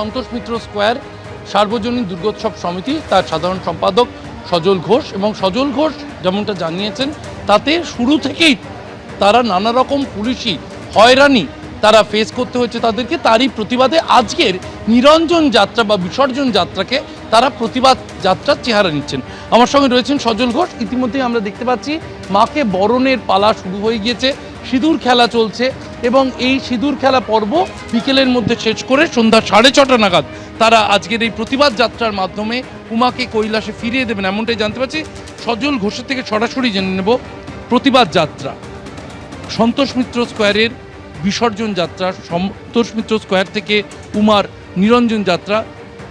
Santosh Mitra square, সার্বজনীন দুর্গোৎসব সমিতি, তার সাধারণ সম্পাদক সজল ঘোষ এবং সজল ঘোষ যেমনটা জানিয়েছেন, তাতে শুরু থেকেই তারা নানা রকম পুলিশি হয়রানি তারা ফেস করতে হয়েছে তাদেরকে। তারই প্রতিবাদে আজকের নিরঞ্জন যাত্রা বা বিসর্জন যাত্রাকে তারা প্রতিবাদ যাত্রার চেহারা নিচ্ছেন। আমার সঙ্গে রয়েছেন সজল ঘোষ। ইতিমধ্যেই আমরা দেখতে পাচ্ছি, মাকে বরণের পালা শুরু হয়ে গিয়েছে। সিঁদুর খেলা চলছে এবং এই সিঁদুর খেলা পর্ব বিকেলের মধ্যে শেষ করে সন্ধ্যা সাড়ে ছটা নাগাদ। তারা আজকের এই প্রতিবাদ যাত্রার মাধ্যমে উমাকে কৈলাসে ফিরিয়ে দেবেন এমনটাই জানতে পারছি। সজল ঘোষের থেকে সরাসরি জেনে নেব প্রতিবাদ যাত্রা। সন্তোষ মিত্র স্কোয়ারের বিসর্জন যাত্রা, সন্তোষ মিত্র স্কোয়ার থেকে উমার নিরঞ্জন যাত্রা,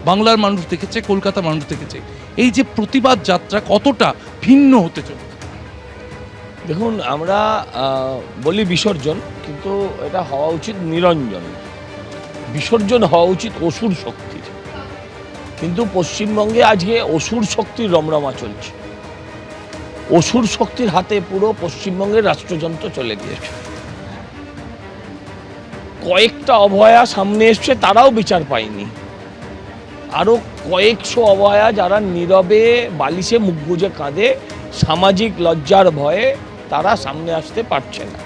বাংলার মানুষ দেখেছে কলকাতা মানুষ দেখেছে। এই যে প্রতিবাদ যাত্রা কতটা ভিন্ন হতে চলে দেখুন, আমরা বলি বিসর্জন, কিন্তু এটা হওয়া উচিত নিরঞ্জন। বিসর্জন হওয়া উচিত অসুর শক্তির। কিন্তু পশ্চিমবঙ্গে আজকে অসুর শক্তির রমরমা চলছে। অসুর শক্তির হাতে পুরো পশ্চিমবঙ্গের রাষ্ট্রযন্ত্র চলে গিয়েছে। কয়েকটা অভয়া সামনে এসছে, তারাও বিচার পায়নি। আরও কয়েকশো অভয়া যারা নীরবে বালিশে মুখ গুজে কাঁদে, সামাজিক লজ্জার ভয়ে তারা সামনে আসতে পারছে না।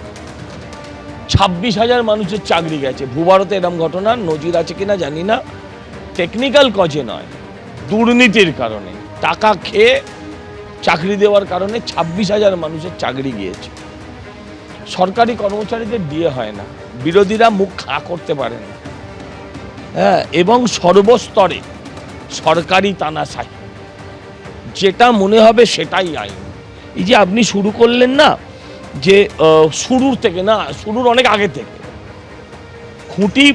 ছাব্বিশ হাজার মানুষের চাকরি গেছে। ভূভারতে এরম ঘটনা, নজির আছে কিনা জানি না। টেকনিক্যাল কজে নয়, দুর্নীতির কারণে। টাকা খেয়ে চাকরি দেওয়ার কারণে ছাব্বিশ হাজার মানুষের চাকরি গিয়েছে। সরকারি কর্মচারীদের দিয়ে হয় না। বিরোধীরা মুখ খা করতে পারে না। হ্যাঁ এবং সর্বস্তরে সরকারি তানাশাই যেটা মনে হবে সেটাই আইন। এই যে আপনি শুরু করলেন না, যে শুরুর থেকে না, শুরুর অনেক আগে থেকে। খুঁটি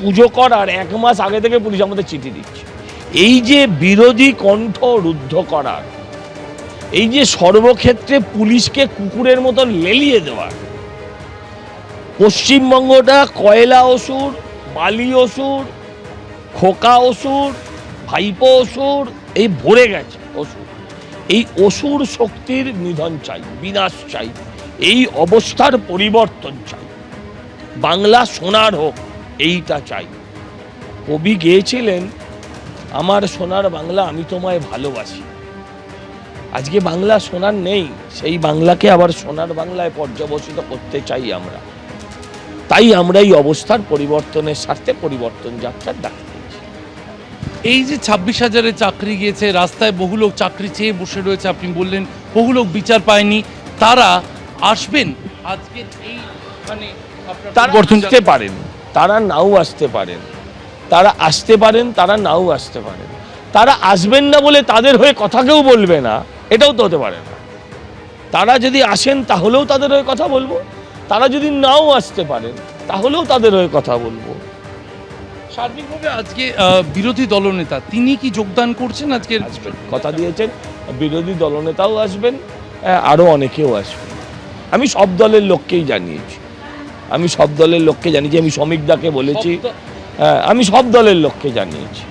পুজো করার এক মাস আগে থেকে পুলিশ আমাদের চিঠি দিচ্ছে। এই যে বিরোধী কণ্ঠ রুদ্ধ করার, এই যে সর্বক্ষেত্রে পুলিশকে কুকুরের মতো লেলিয়ে দেওয়ার, পশ্চিমবঙ্গটা কয়লা অসুর, বালি অসুর, খোকা অসুর, ভাইপো অসুর, এই ভরে গেছে অসুর। এই অসুর শক্তির নিধন চাই, বিনাশ চাই, এই অবস্থার পরিবর্তন চাই। বাংলা সোনার হোক, এইটা চাই। কবি গেয়েছিলেন, আমার সোনার বাংলা আমি তোমায় ভালোবাসি। আজকে বাংলা সোনার নেই, সেই বাংলাকে আবার সোনার বাংলায় পর্যবসিত করতে চাই আমরা। তাই আমরা এই অবস্থার পরিবর্তনের স্বার্থে পরিবর্তন যাত্রার ডাক দিয়েছি এই যে ছাব্বিশ হাজারের চাকরি গিয়েছে রাস্তায় বহু লোক চাকরি চেয়ে বসে রয়েছে আপনি বললেন বহু লোক বিচার পায়নি তারা আসবেন? আজকে এই মানে তারা পারেন। তারা নাও আসতে পারেন। তারা আসতে পারেন তারা নাও আসতে পারেন। তারা আসবেন না বলে তাদের হয়ে কথা কেউ বলবে না এটাও তো হতে পারে না। তারা যদি আসেন তাহলেও তাদের হয়ে কথা বলব। তারা যদি নাও আসতে পারেন তাহলেও তাদের হয়ে কথা বলব। সার্বিকভাবে আজকে বিরোধী দলনেতা তিনি কি যোগদান করছেন আজকে কথা দিয়েছেন বিরোধী দলনেতাও আসবেন আরও অনেকেও আসবেন। আমি সব দলের লোককেই জানিয়েছি। আমি সব দলের লোককে জানিয়েছি আমি শ্রমিকদাকে বলেছি হ্যাঁ আমি সব দলের লোককে জানিয়েছি।